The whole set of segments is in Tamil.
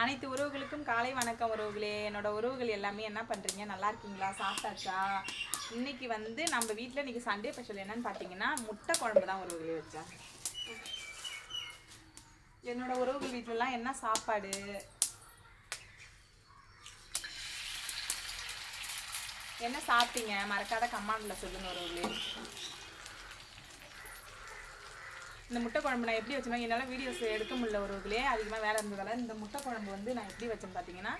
அனைத்து உறவுகளுக்கும் காலை வணக்கம் உறவுகளே. என்னோட உறவுகள் எல்லாமே என்ன பண்ணுறீங்க நல்லா இருக்கீங்களா? சாப்பிட்டாச்சா? இன்னைக்கு வந்து நம்ம வீட்டில் இன்னைக்கு சண்டே ஸ்பெஷல் என்னன்னு பார்த்தீங்கன்னா முட்டை குழம்பு தான் உறவுகளே வச்சா என்னோட உறவுகள் வீட்டிலலாம் என்ன சாப்பாடு? என்ன சாப்பிட்டீங்க? மறக்காத கம்மாண்டில் சொல்லுங்க உறவுகளே. இந்த முட்டை குழம்பு நான் எப்படி வச்சேன்னா என்னால் வீடியோஸ் எடுக்க முடியல ஒருவர்களே அதிகமாக வேலை இருந்ததால இந்த முட்டை குழம்பு வந்து நான் எப்படி வச்சேன்னு பார்த்தீங்கன்னா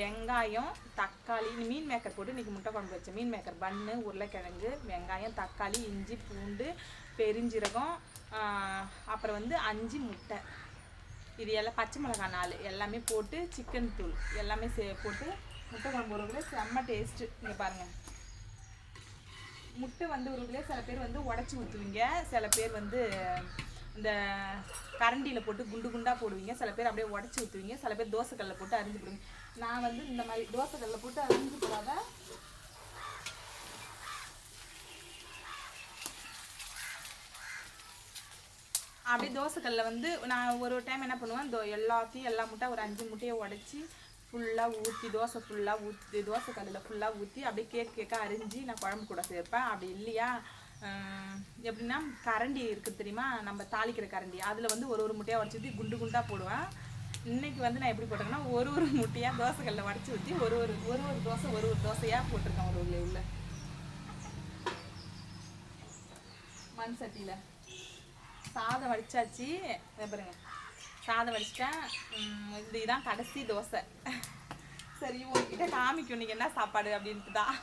வெங்காயம் தக்காளி இந்த மீன் மேக்கர் போட்டு இன்றைக்கி முட்டை குழம்பு வச்சேன். மீன் மேக்கர் பன்னு உருளைக்கிழங்கு வெங்காயம் தக்காளி இஞ்சி பூண்டு பெருஞ்சீரகம் அப்புறம் வந்து அஞ்சு முட்டை. இது எல்லாம் பச்சை மிளகாய் நாலு எல்லாமே போட்டு சிக்கன் தூள் எல்லாமே சே போட்டு முட்டை குழம்பு ஒருவர்களே செம்ம டேஸ்ட்டு இங்கே பாருங்கள் முட்டை வந்து உருளையே சில பேர் வந்து உடச்சி ஊற்றுவீங்க. சில பேர் வந்து இந்த கரண்டியில் போட்டு குண்டு குண்டாக போடுவீங்க. சில பேர் அப்படியே உடச்சி ஊற்றுவீங்க. சில பேர் தோசைக்கல்லில் போட்டு அரிஞ்சு போடுவீங்க. நான் வந்து இந்த மாதிரி தோசைக்கல்லில் போட்டு அரிஞ்சு போடாத. அப்படியே தோசைக்கல்ல வந்து நான் ஒரு டைம் என்ன பண்ணுவேன்? எல்லாத்தையும் எல்லா முட்டை ஒரு அஞ்சு முட்டையை உடச்சி ஃபுல்லாக ஊற்றி தோசை ஃபுல்லாக ஊற்றி தோசை கல்லில் ஃபுல்லாக ஊற்றி அப்படியே கேக் கேக்காக அரிஞ்சு நான் குழம்பு கூட சேர்ப்பேன். அப்படி இல்லையா? எப்படின்னா கரண்டி இருக்குது தெரியுமா? நம்ம தாளிக்கிற கரண்டி. அதில் வந்து ஒரு ஒரு முட்டையாக உடச்சி ஊற்றி குண்டு குண்டாக போடுவேன். இன்றைக்கி வந்து நான் எப்படி போட்டேன்னா ஒரு ஒரு முட்டையாக தோசைக்கல்லில் உடச்சி ஊற்றி ஒரு ஒரு ஒரு ஒரு தோசை ஒரு ஒரு தோசையாக போட்டிருக்கேன் ஒரு உள்ள உள்ள. மண் சட்டியில். சாதம் வடிச்சாச்சு. பாருங்க. சாதம் வடிச்சிட்டேன் இதுதான் இது இதான் கடைசி தோசை. சரி உங்ககிட்ட காமிக்கும் நீங்க என்ன சாப்பாடு அப்படின்ட்டு தான்.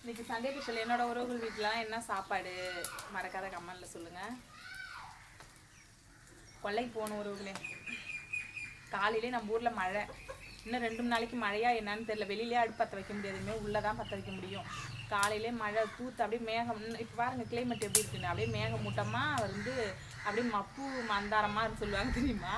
இன்னைக்கு சண்டே ஸ்பெஷல் என்னோட உறவுகள் வீட்டிலாம் என்ன சாப்பாடு? மறக்காத கமெண்ட்ல சொல்லுங்க. கொல்லைக்கு போகணும் உறவுகளே. காலையிலே நம்ம ஊரில் மழை. இன்னும் ரெண்டு மூணு நாளைக்கு மழையா என்னன்னு தெரியல. வெளியிலே அடுப்பு பற்ற வைக்க முடியாது. இனிமேல் உள்ளே தான் பற்ற வைக்க முடியும். காலையிலே மழை தூத்து அப்படியே மேகம் இப்போ பாருங்க கிளைமேட் எப்படி இருக்குன்னு. அப்படியே மேகமூட்டமாக வந்து அப்படியே மப்பு மந்தாரமாக சொல்லுவாங்க தெரியுமா?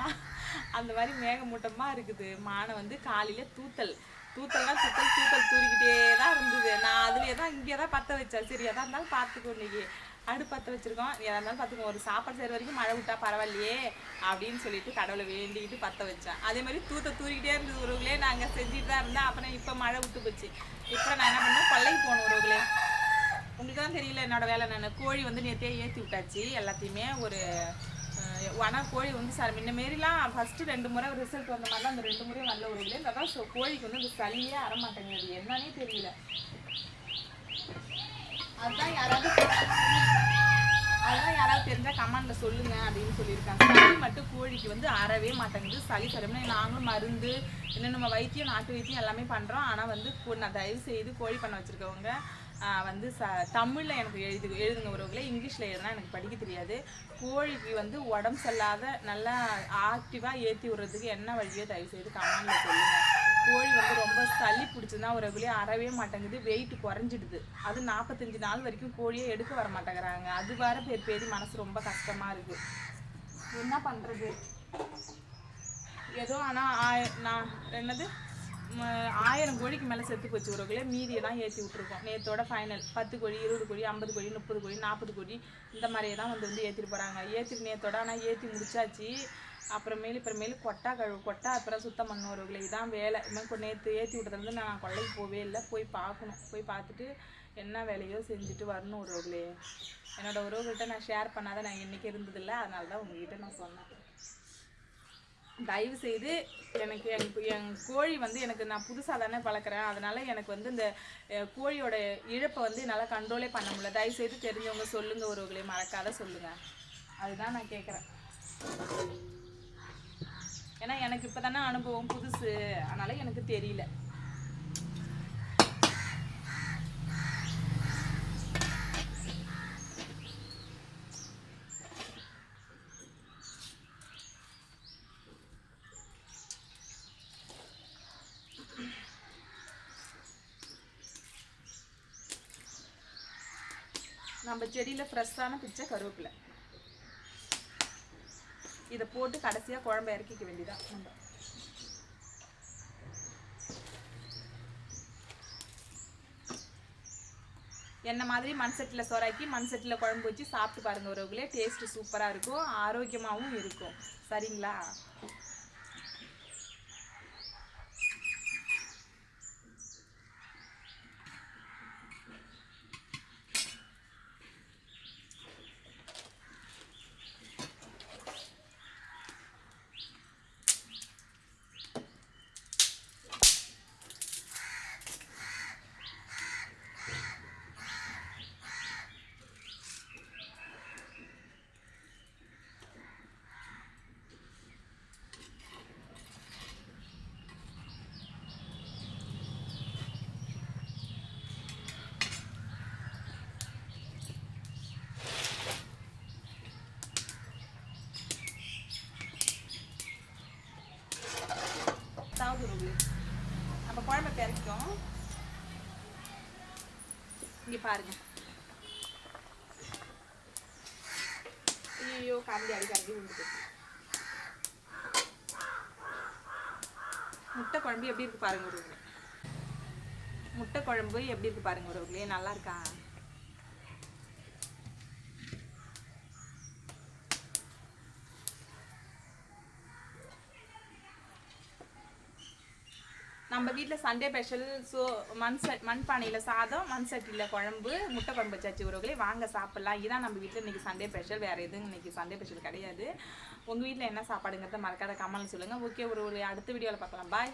அந்த மாதிரி மேகமூட்டமாக இருக்குது. மானை வந்து காலையில தூத்தல். தூத்தல்னா சுத்தல் தூத்தல் தூரிக்கிட்டே தான் இருந்தது. நான் அதுலேயே தான் இங்கே தான் பற்ற வச்சேன். சரி எதா இருந்தாலும் பார்த்துக்கோ இன்னைக்கு. அடுப்பு பற்ற வச்சுருக்கோம். எதா இருந்தாலும் பார்த்துக்கோ ஒரு சாப்பாடு செய்கிற வரைக்கும் மழை விட்டா பரவாயில்லையே அப்படின்னு சொல்லிட்டு கடவுளை வேண்டிக்கிட்டு பற்ற வச்சேன். அதே மாதிரி தூத்த தூரிக்கிட்டே இருந்தது உறவுகளே நாங்கள் செஞ்சுட்டு தான் இருந்தேன். அப்புறம் இப்போ மழை விட்டு போச்சு. இப்போ நான் என்ன பண்ணேன்? கொள்ளைக்கு போகணும் உறவுகளே. உங்களுக்கு தான் தெரியல என்னோடய வேலை நான் கோழி வந்து நேற்றே ஏற்றி விட்டாச்சு. எல்லாத்தையுமே ஒரு ஆனால் கோழி வந்து சார் முன்ன மாரிலாம் ஃபஸ்ட்டு ரெண்டு முறை ரிசல்ட் வந்த மாதிரிலாம் அந்த ரெண்டு முறையும் நல்ல ஒரு இல்லை அதான் ஸோ கோழிக்கு வந்து இந்த சளியே அறமாட்டேங்குது. என்னன்னே தெரியல. அதுதான் யாராவது அதெல்லாம் யாராவது தெரிஞ்சா கமெண்ட்ல சொல்லுங்க அப்படின்னு சொல்லியிருக்காங்க. சளி மட்டும் கோழிக்கு வந்து அறவே மாட்டேங்குது. சளி சரிம்னா நாங்களும் மருந்து இன்னும் நம்ம வைத்தியம் நாட்டு வைத்தியம் எல்லாமே பண்றோம். ஆனா வந்து நான் தயவு செய்து கோழி பண்ண வச்சிருக்கவங்க வந்து ச தமிழில் எனக்கு எழுது எழுதுங்க உறவுகளே இங்கிலீஷில் எழுதுனா எனக்கு படிக்க தெரியாது. கோழிக்கு வந்து உடம்பு சரியில்லாத நல்லா ஆக்டிவாக ஏற்றி விடுறதுக்கு என்ன வழியோ தயவு செய்து கமெண்டில் சொல்லுங்கள் கோழி வந்து ரொம்ப சளி பிடிச்சதுன்னா உறவுகளே அறவே மாட்டேங்குது. வெயிட் குறைஞ்சிடுது. அது நாற்பத்தஞ்சு நாள் வரைக்கும் கோழியே எடுக்க வர மாட்டேங்கிறாங்க. அது வேற பேர் பேதி மனசு ரொம்ப கஷ்டமாக இருக்குது என்ன பண்ணுறது ஏதோ ஆனால் நான் என்னது? ஆயிரம் கோழிக்கு மேலே செத்து போச்சு உறவுகளே மீதியை தான் ஏற்றி விட்ருக்கோம் நேற்றோட ஃபைனல் பத்து கோழி இருபது கோழி ஐம்பது கோழி முப்பது கோழி நாற்பது கோழி இந்த மாதிரியே தான் வந்து வந்து ஏற்றிட்டு போகிறாங்க ஏற்றிட்டு நேற்றோட ஆனால் ஏற்றி முடிச்சாச்சு. அப்புறமேலு அப்புறமேலு கொட்டா கழுவு கொட்டா அப்புறம் சுத்தம் பண்ண உறவுகளே இதான் வேலை. இதுமாதிரி நேற்று ஏற்றி விட்டதுலேருந்து நான் கொள்ளைக்கு போவே இல்லை. போய் பார்க்கணும். போய் பார்த்துட்டு என்ன வேலையோ செஞ்சுட்டு வரணும் உறவுகளே என்னோட உறவுகள்கிட்ட நான் ஷேர் பண்ணாத நான் என்றைக்கு இருந்ததில்ல. அதனால தான் உங்ககிட்ட நான் சொன்னேன். தயவு செய்து எனக்கு என் என் கோழி வந்து எனக்கு நான் புதுசாக தானே வளர்க்குறேன். அதனால் எனக்கு வந்து இந்த கோழியோட இழப்பை வந்து என்னால் கண்ட்ரோலே பண்ண முடியல. தயவு செய்து தெரிஞ்சவங்க சொல்லுங்கள் ஒருவர்களே மறக்காத சொல்லுங்கள் அதுதான் நான் கேட்குறேன். ஏன்னா எனக்கு இப்போ தானே அனுபவம் புதுசு. அதனால எனக்கு தெரியல. நம்ம செடியில் ஃப்ரெஷ்ஷான பிச்சை கருவேப்பிலை. இதை போட்டு கடைசியாக குழம்பு இறக்கிக்க வேண்டியதான் நம்ம. என்ன மாதிரி மண் சட்டியில் சொராக்கி மண் சட்டியில் குழம்பு வச்சு சாப்பிட்டு பாருங்கள் உறவுகளே. டேஸ்ட்டு சூப்பராக இருக்கும் ஆரோக்கியமாகவும் இருக்கும். சரிங்களா? நம்ம குழம்பை பிறக்கும் இங்கே பாருங்க. ஐயோ கரண்டி அடி கரண்டி விழுந்து முட்டை குழம்பு எப்படி இருக்கு பாருங்க ஒருவங்களே முட்டை குழம்பு எப்படி இருக்கு பாருங்க ஒருவங்களே நல்லா இருக்கா? நம்ம வீட்டில் சண்டே ஸ்பெஷல் ஸோ மண் ச மண்பானையில் சாதம் மண் சட்டியில் குழம்பு முட்டை குழம்பு சச்சி உறவுகளே வாங்க சாப்பிட்லாம். இதான் நம்ம வீட்டில் இன்றைக்கி சண்டே ஸ்பெஷல் வேறு எதுவும் இன்னைக்கு சண்டே ஸ்பெஷல் கிடையாது. உங்கள் வீட்டில் என்ன சாப்பாடுங்கிறத மறக்காத கமெண்ட் சொல்லுங்கள் ஓகே ஒரு ஒரு அடுத்த வீடியோவில் பார்க்கலாம். பாய்